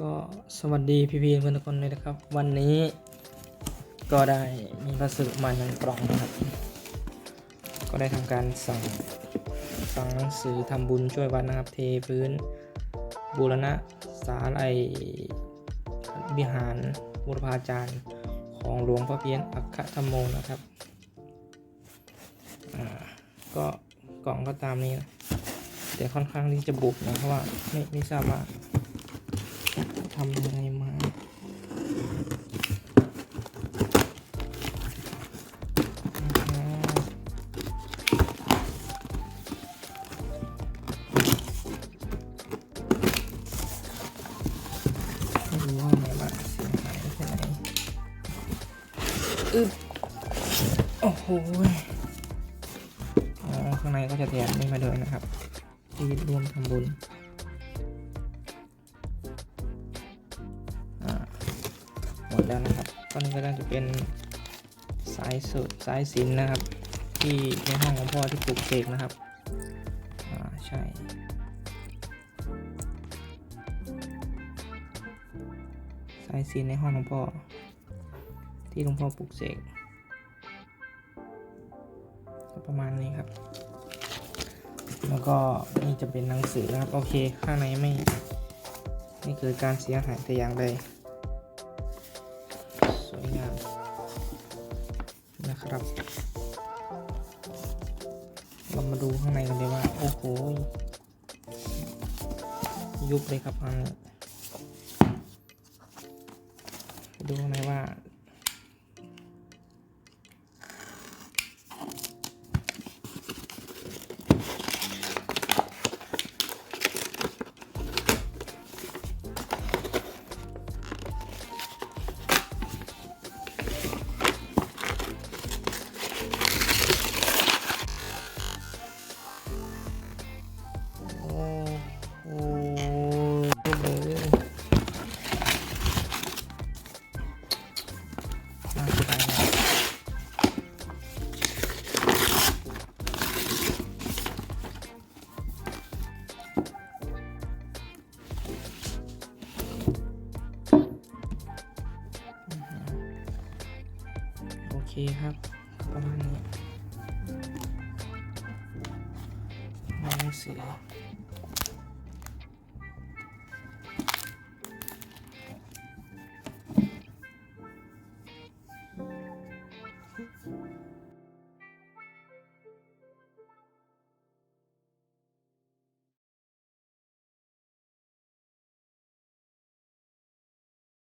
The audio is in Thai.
ก็สวัสดีพี่พีเพื่อนทุกคนเลยนะครับ วันนี้ก็ได้มีพัสดุมาหนึ่งกล่องนะครับ ก็ได้ทำการสั่งสั่งหนังสือทำบุญช่วยวัดนะครับ เทพื้นบูรณะสาลัยวิหารบุรพาจารย์ของหลวงพ่อเพี้ยนอัคคธรรมโมนะครับอ่าก็กล่องก็ตามนี้นะแต่ค่อนข้างที่จะบุบนะเพราะว่าไม่ไม่ทราบว่าำยังไงมาอ๋อไม่รู้ว่าไหนบ้างเสียหายแค่ไหนอึ๊บโอ้โหอ๋อข้างในก็จะแถมนี่มาด้วยนะครับที่ร่วมทำบุญ มดแล้วนะครับตอนนี้ก็น่าจะเป็นสายสุดสายสินนะครับ ที่ในห้องของพ่อที่ปลูกเสกนะครับอ่าใช่สายสินในห้องของพ่อที่หลวงพ่อปลูกเสกก็ประมาณนี้ครับ แล้วก็นี่จะเป็นหนังสือนะครับ โอเค ข้างในไม่ไม่เกิดการเสียหายแต่อย่างใด วยงามนะครับ เรามาดูข้างในกันเลยว่า โอ้โห ยุบเลยครับอันดูข้างในว่า เคครับ ประมาณนี้หนังสือ